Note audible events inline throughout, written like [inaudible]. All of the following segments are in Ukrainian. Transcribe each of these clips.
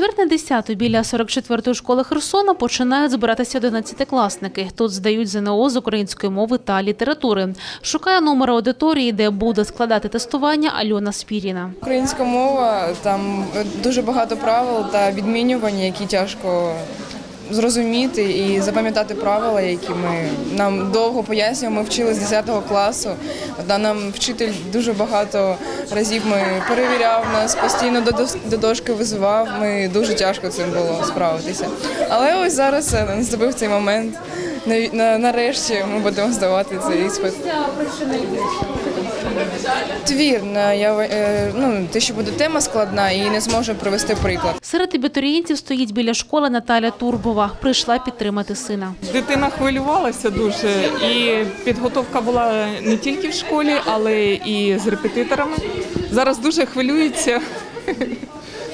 Чверть на десяту біля 44-ї школи Херсона починають збиратися 11-класники. Тут здають ЗНО з української мови та літератури. Шукає номер аудиторії, де буде складати тестування Альона Спіріна. Українська мова там дуже багато правил та відмінювань, які тяжко зрозуміти і запам'ятати правила, які ми нам довго пояснюємо. Ми вчили з 10 класу. Та нам вчитель дуже багато разів ми перевіряв нас, постійно до дошки визивав. Ми дуже тяжко цим було справитися. Але ось зараз е, наступив цей момент. Нарешті ми будемо здавати цей іспит. Твір на я е, ну те, що буде тема складна, і не зможу привести приклад. Серед абітурієнтів стоїть біля школи Наталя Турбова. Прийшла підтримати сина. Дитина хвилювалася дуже, і підготовка була не тільки в школі, але і з репетиторами. Зараз дуже хвилюється.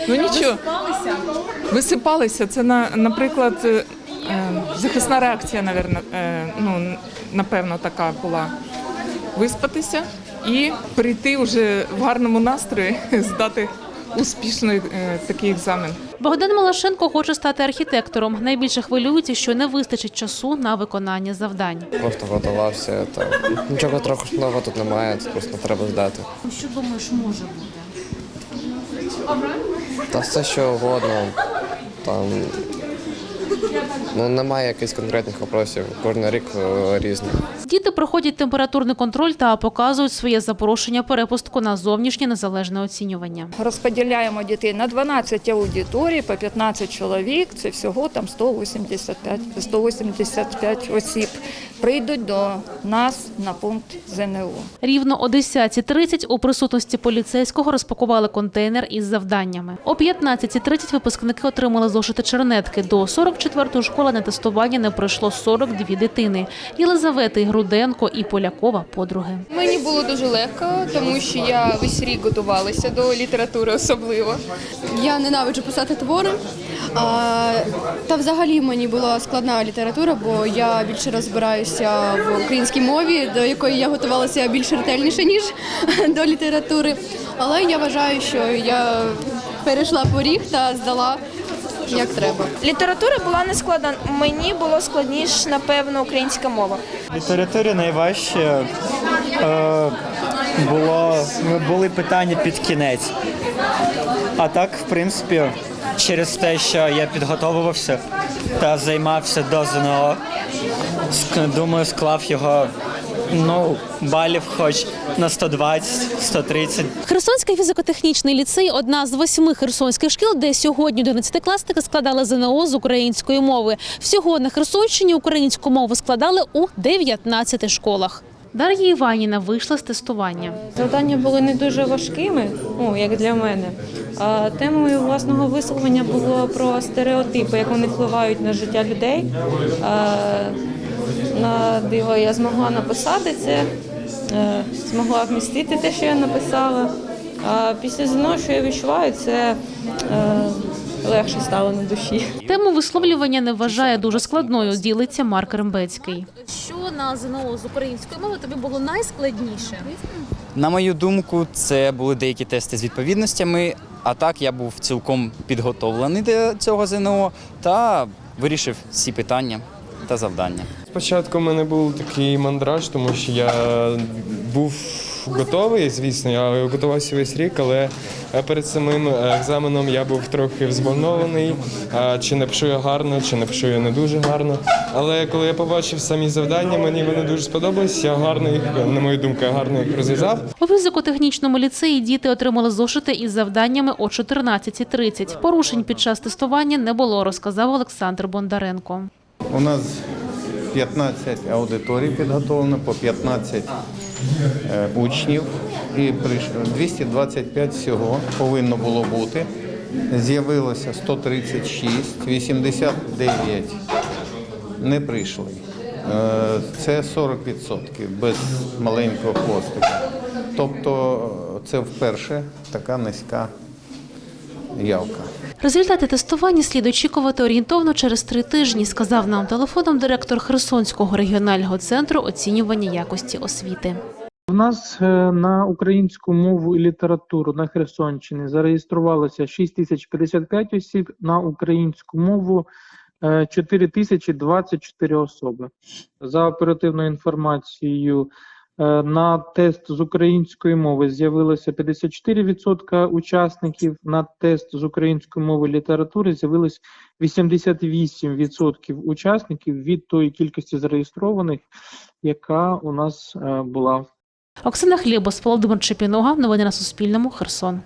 Ну нічого. Висипалися. Це на, наприклад, е, захисна реакція, напевно, е, ну, напевно, така була. Виспатися і прийти вже в гарному настрої, [laughs] здати успішно е, такий екзамен. Богдан Малашенко хоче стати архітектором. Найбільше хвилюється, що не вистачить часу на виконання завдань. Просто готувався. Та нічого страшного тут немає, просто треба здати. Що думаєш, може бути? Та все що угодно. Там ну немає якихось конкретних вопросів. Кожен рік різні різний. Діти проходять температурний контроль та показують своє запрошення перепустку на зовнішнє незалежне оцінювання. Розподіляємо дітей на 12 аудиторій по 15 чоловік. Це всього там 185, 185 осіб. Прийдуть до нас на пункт ЗНО. Рівно о 10.30 у присутності поліцейського розпакували контейнер із завданнями. О 15.30 випускники отримали зошити чернетки. До 44-ї школи на тестування не пройшло 42 дитини. Єлизавети Груденко і Полякова подруги. Мені було дуже легко, тому що я весь рік готувалася до літератури особливо. Я ненавиджу писати твори. А, та взагалі мені була складна література, бо я більше розбираюся в українській мові, до якої я готувалася більш ретельніше, ніж [laughs] до літератури. Але я вважаю, що я перейшла поріг та здала як треба. Література була не складна. Мені було складніше, напевно, українська мова. Літературі найважче е, було, були питання під кінець. А так, в принципі, через те, що я підготовувався та займався до ЗНО, думаю, склав його ну, балів хоч на 120, 130. Херсонський фізико-технічний ліцей одна з восьми херсонських шкіл, де сьогодні 11-класники складали ЗНО з української мови. Всього на Херсонщині українську мову складали у 19 школах. Дар'я Іваніна вийшла з тестування. Завдання були не дуже важкими, ну як для мене. А темою власного висловлення було про стереотипи, як вони впливають на життя людей. На диво я змогла написати це, е, змогла вмістити те, що я написала. А після ЗНО, що я відчуваю, це е, легше стало на душі. Тему висловлювання не вважає дуже складною, ділиться Марк Рембецький. Що на ЗНО з української мови тобі було найскладніше? На мою думку, це були деякі тести з відповідностями. А так я був цілком підготовлений до цього ЗНО та вирішив всі питання та завдання. Спочатку в мене був такий мандраж, тому що я був готовий, звісно, я готувався весь рік, але перед самим екзаменом я був трохи взволнований, чи напишу я гарно, чи напишу я не дуже гарно. Але коли я побачив самі завдання, мені вони дуже сподобались. Я гарно їх, на мою думку, я гарно їх розв'язав. У фізико-технічному ліцеї діти отримали зошити із завданнями о 14.30. Порушень під час тестування не було, розказав Олександр Бондаренко. У нас 15 аудиторій підготовлено по 15 е, учнів і 225 всього повинно було бути. З'явилося 136, 89 не прийшли. Е, Це 40% без маленького хвостика. Тобто е, це вперше така низька явка. Результати тестування слід очікувати орієнтовно через три тижні, сказав нам телефоном директор Херсонського регіонального центру оцінювання якості освіти. У нас е, на українську мову і літературу на Херсонщині зареєструвалося 6055 осіб, на українську мову е, 4024 особи. За оперативною інформацією, е, на тест з української мови з'явилося 54% учасників, на тест з української мови літератури з'явилось 88% учасників від тої кількості зареєстрованих, яка у нас е, була Оксана Хлібос, Володимир Чепінога. Новини на Суспільному. Херсон.